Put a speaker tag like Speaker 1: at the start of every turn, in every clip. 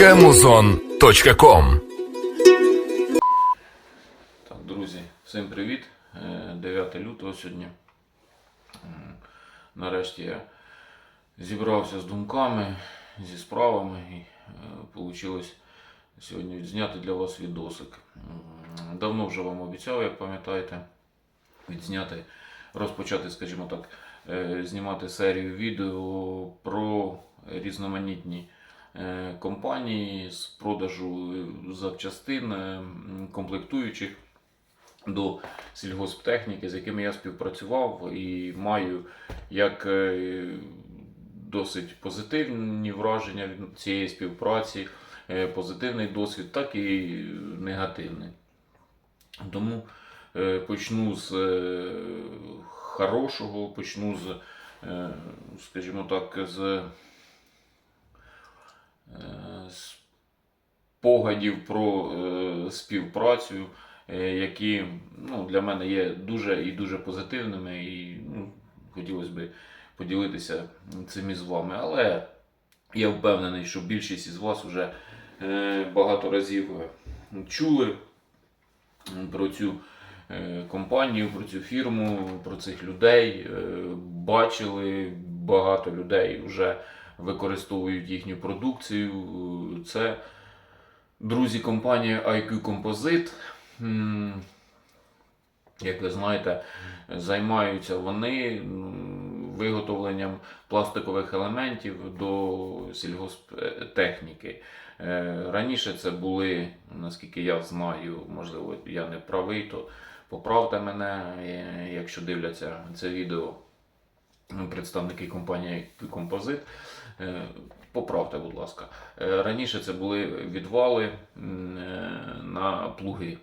Speaker 1: chemuzon.com
Speaker 2: Так, друзі, всім привіт. Е, 9 лютого сьогодні. Нарешті я зібрався з думками, зі справами і вийшло сьогодні відзняти для вас відосик. Давно вже вам обіцяв, як пам'ятаєте, відзняти, розпочати, скажімо так, е, знімати серію відео про різноманітні е, компанії з продажу запчастин, е, комплектуючих до сільгосптехніки, з якими я співпрацював і маю як е, досить позитивні враження від цієї співпраці, е, позитивний досвід, так і негативний. Тому е, почну з е, хорошого, почну з, е, скажімо так, з, е, з погадів про е, співпрацю, е, які ну, для мене є дуже і дуже позитивними, і ну, хотілося б поділитися цим із вами. Але я впевнений, що більшість із вас вже багато разів чули про цю компанію, про цю фірму, про цих людей. Бачили багато людей вже використовують їхню продукцію. Це друзі компанії IQ Composite. Як ви знаєте, займаються вони виготовленням пластикових елементів до сільгосптехніки. Е, Раніше це були, наскільки я знаю, можливо, я не правий, то поправте мене, е, якщо дивляться це відео представники компанії Composite. Е, Поправте, будь ласка. Е, Раніше це були відвали е, на плуги.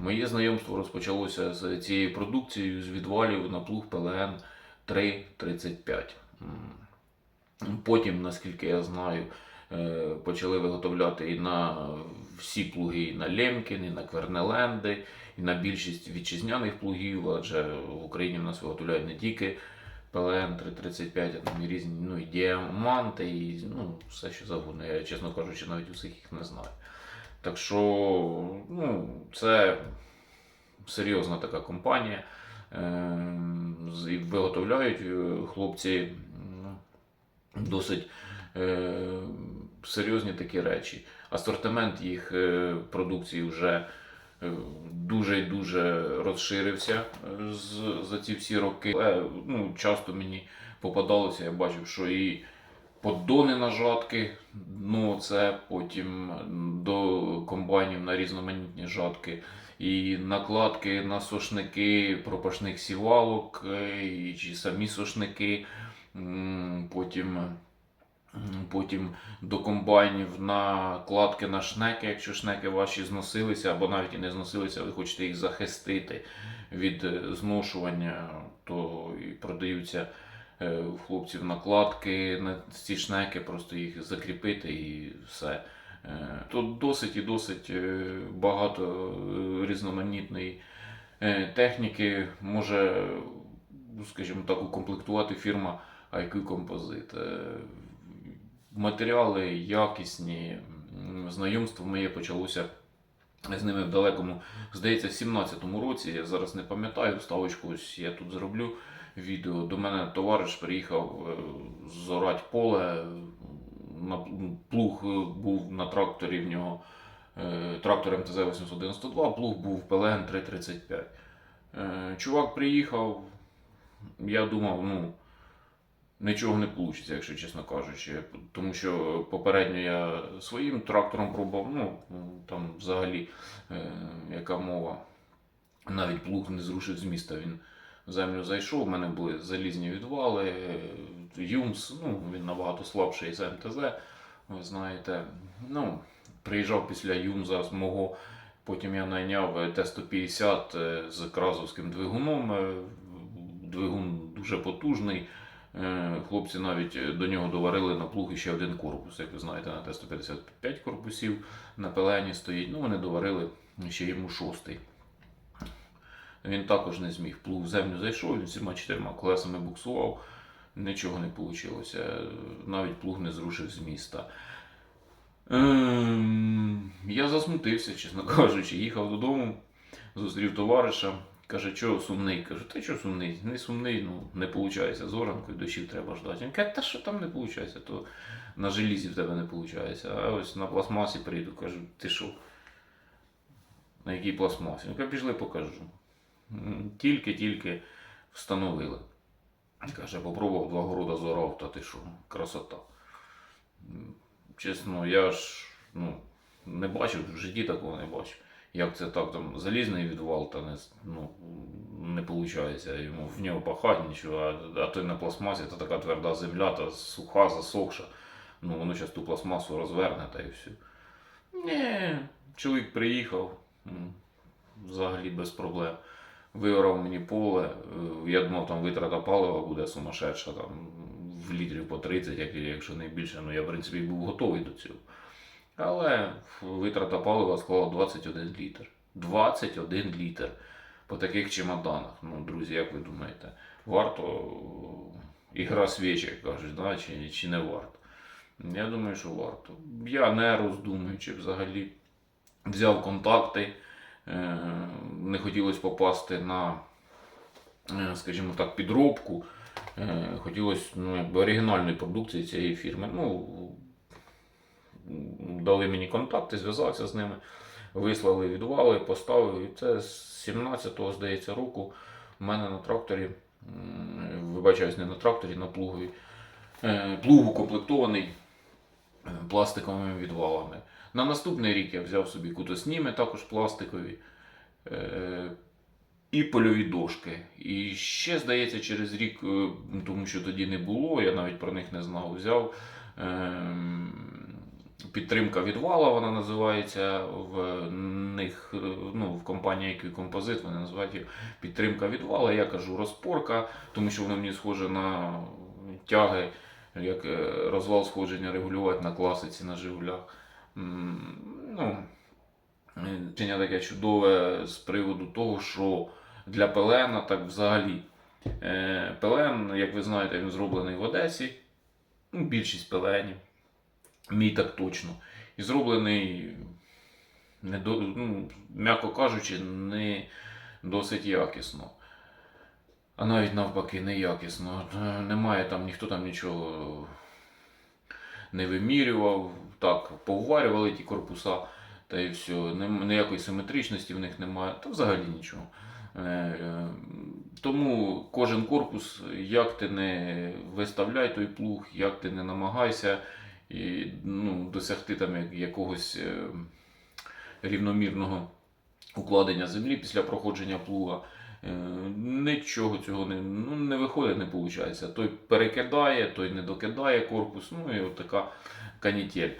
Speaker 2: Моє знайомство розпочалося з цією продукцією з відвалів на плуг ПЛН 335. Потім, наскільки я знаю, почали виготовляти і на всі плуги, і на Лемкін, і на Квернеленди, і на більшість вітчизняних плугів, адже в Україні в нас виготовляють не тільки ПЛН 335, а там і різні, ну і діаманти, і ну, все що завгодно. Я, чесно кажучи, навіть усіх їх не знаю. Так що, ну, це серйозна така компанія. Ем, виготовляють е, хлопці ну, досить е, серйозні такі речі. Асортимент їх е, продукції вже дуже і дуже розширився е, за ці всі роки. Але, ну, часто мені попадалося, я бачив, що і поддони на жатки, ну це потім до комбайнів на різноманітні жатки. І накладки на сошники пропашних сівалок, е, і чи самі сошники, потім, потім до комбайнів накладки на шнеки, якщо шнеки ваші зносилися, або навіть і не зносилися, ви хочете їх захистити від е, зношування, то і продаються е, у хлопців накладки на ці шнеки, просто їх закріпити і все. Е, Тут досить і досить багато різноманітної техніки може, скажімо так, укомплектувати фірма IQ Composite. Матеріали якісні, знайомство моє почалося з ними в далекому, здається, в 17-му році. Я зараз не пам'ятаю, ставочку ось я тут зроблю відео. До мене товариш приїхав е, зорать поле. Плуг був на тракторі в нього е, трактор МТЗ 892, плуг був ПЛН 335. Е, Чувак приїхав, я думав, ну. Нічого не вийде, якщо чесно кажучи. Тому що попередньо я своїм трактором пробував, ну там взагалі е, яка мова. Навіть плуг не зрушив з міста. Він в землю зайшов, у мене були залізні відвали, Юмс, ну він набагато слабший за МТЗ, ви знаєте. Ну, приїжджав після Юмза з мого. Потім я найняв е, Т-150 е, з кразовським двигуном. е, Двигун дуже потужний. Е, Хлопці навіть е, до нього доварили на плуг ще один корпус. Як ви знаєте, на Т-155 корпусів на пелені стоїть. Ну, вони доварили ще йому шостий. Він також не зміг. Плуг в землю зайшов, він всіма чотирма колесами буксував, нічого не вийшло. Навіть плуг не зрушив з міста. Ем, я засмутився, чесно кажучи. Їхав додому, зустрів товариша. Каже, що сумний? Кажу, та що сумний? Не сумний, ну не виходить з оранкою, дощів треба ждати. Він каже, та що там не виходить, то на желізі в тебе не виходить. А ось на пластмасі прийду, кажу, ти що? На якій пластмасі? Ну, каже, пішли покажу. Тільки-тільки встановили. Каже, попробував два города зорав, та ти що, красота. Чесно, я ж ну, не бачив, в житті такого не бачив. Як це так, там залізний відвал, та не, ну, не виходить, йому в нього пахати нічого, а, а той на пластмасі, то така тверда земля, та суха, засохша. Ну, воно зараз ту пластмасу розверне та і все. Ні, чоловік приїхав, взагалі без проблем. Виорав мені поле. е, Я думав, там витрата палива буде сумасшедша, там в літрів по 30, якщо не більше. Ну я, в принципі, був готовий до цього. Але витрата палива склала 21 літр. 21 літр по таких чемоданах. Ну, друзі, як ви думаєте, варто е, ігра свічі, як кажуть, да? чи, чи не варто? Я думаю, що варто. Я не роздумуючи взагалі взяв контакти. Е, Не хотілося попасти на, е, скажімо так, підробку. Хотілося ну, оригінальної продукції цієї фірми. Ну, дали мені контакти, зв'язався з ними, вислали відвали, поставив. І це з 17-го, здається, року в мене на тракторі, вибачаюсь, не на тракторі, на плугові. е, Плуг укомплектований е, пластиковими відвалами. На наступний рік я взяв собі кутосніми, також пластикові. е, І польові дошки. І ще, здається, через рік, тому що тоді не було, я навіть про них не знав, взяв підтримка відвала, вона називається в них, е, ну, в компанії IQ Composite, вони називають її підтримка відвала. Я кажу розпорка, тому що воно мені схоже на тяги, як е, розвал сходження регулювати на класиці на Жигулях. Ну, рішення таке чудове з приводу того, що для Пелена так взагалі. Е, Пелен, як ви знаєте, він зроблений в Одесі. Ну, більшість пеленів. Мій так точно. І зроблений, не до, ну, м'яко кажучи, не досить якісно. А навіть навпаки, неякісно. Е, Немає там, ніхто там нічого не вимірював. Так, поварювали ті корпуса, та і все. Ніякої симетричності в них немає, та взагалі нічого. Е, е, Тому кожен корпус, як ти не виставляй той плуг, як ти не намагайся і, ну, досягти там якогось е, рівномірного укладення землі після проходження плуга. Е, Нічого цього не, ну, не виходить, не виходить. Той перекидає, той не докидає корпус, ну і от така канітель.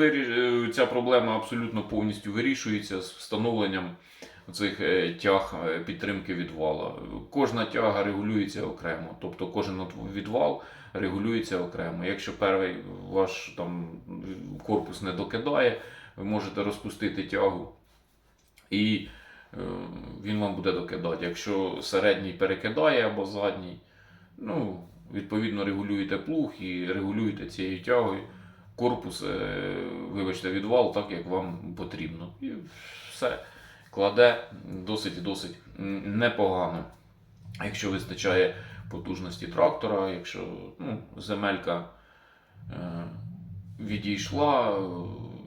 Speaker 2: Е, Ця проблема абсолютно повністю вирішується з встановленням цих е, тяг е, підтримки відвала. Кожна тяга регулюється окремо, тобто кожен відвал регулюється окремо. Якщо перший ваш там корпус не докидає, ви можете розпустити тягу і е, він вам буде докидати. Якщо середній перекидає або задній, ну, відповідно регулюєте плуг і регулюєте цією тягою корпус, вибачте, відвал так, як вам потрібно. І все кладе досить і досить непогано. Якщо вистачає потужності трактора, якщо ну, земелька е, відійшла,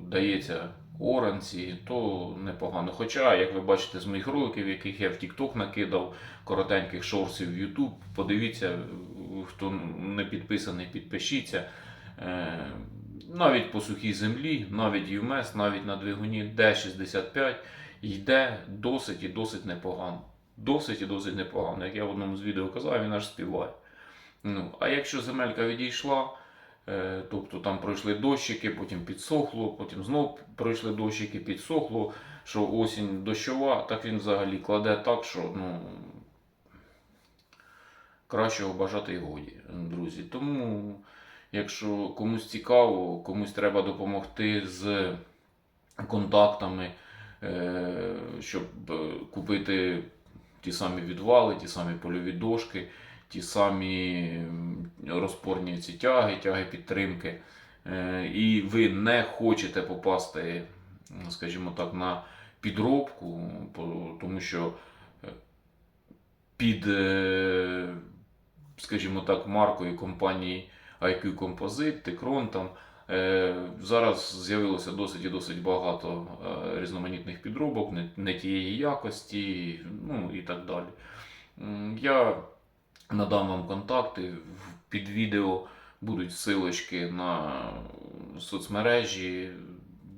Speaker 2: дається оранці, то непогано. Хоча, як ви бачите з моїх роликів, яких я в TikTok накидав, коротеньких шорсів в YouTube, подивіться, хто не підписаний, підпишіться. Е, Навіть по сухій землі, навіть UMS, навіть на двигуні D65 йде досить і досить непогано. Досить і досить непогано. Як я в одному з відео казав, він аж співає. Ну, а якщо земелька відійшла, е, тобто там пройшли дощики, потім підсохло, потім знов пройшли дощики, підсохло, що осінь дощова, так він взагалі кладе так, що ну, кращого бажати й годі, друзі. Тому, якщо комусь цікаво, комусь треба допомогти з контактами, щоб е, купити ті самі відвали, ті самі польові дошки, ті самі розпорні ці тяги, тяги підтримки. е, і ви не хочете попасти, скажімо так, на підробку, тому що е, під, е, скажімо так, маркою компанії IQ Composite, Tecron там. Е, Зараз з'явилося досить і досить багато е, різноманітних підробок, не, тієї якості, ну і так далі. Я надам вам контакти. Під відео будуть силочки на соцмережі,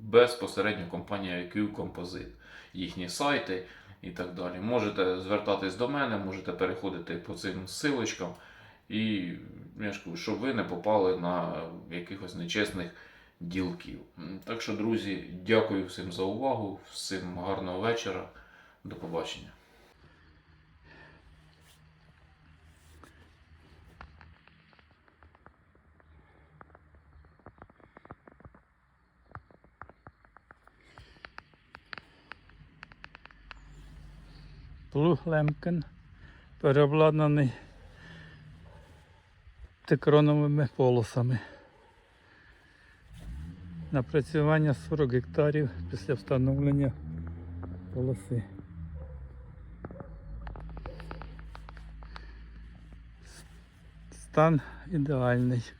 Speaker 2: безпосередньо компанія IQ Composite, їхні сайти і так далі. Можете звертатись до мене, можете переходити по цим силочкам. І я ж кажу, щоб ви не попали на якихось нечесних ділків. Так що, друзі, дякую всім за увагу, всім гарного вечора. До побачення.
Speaker 1: Плуг Лемкен переобладнаний текроновими полосами. Напрацювання 40 гектарів після встановлення полоси. Стан ідеальний.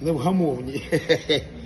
Speaker 3: Невгамовні.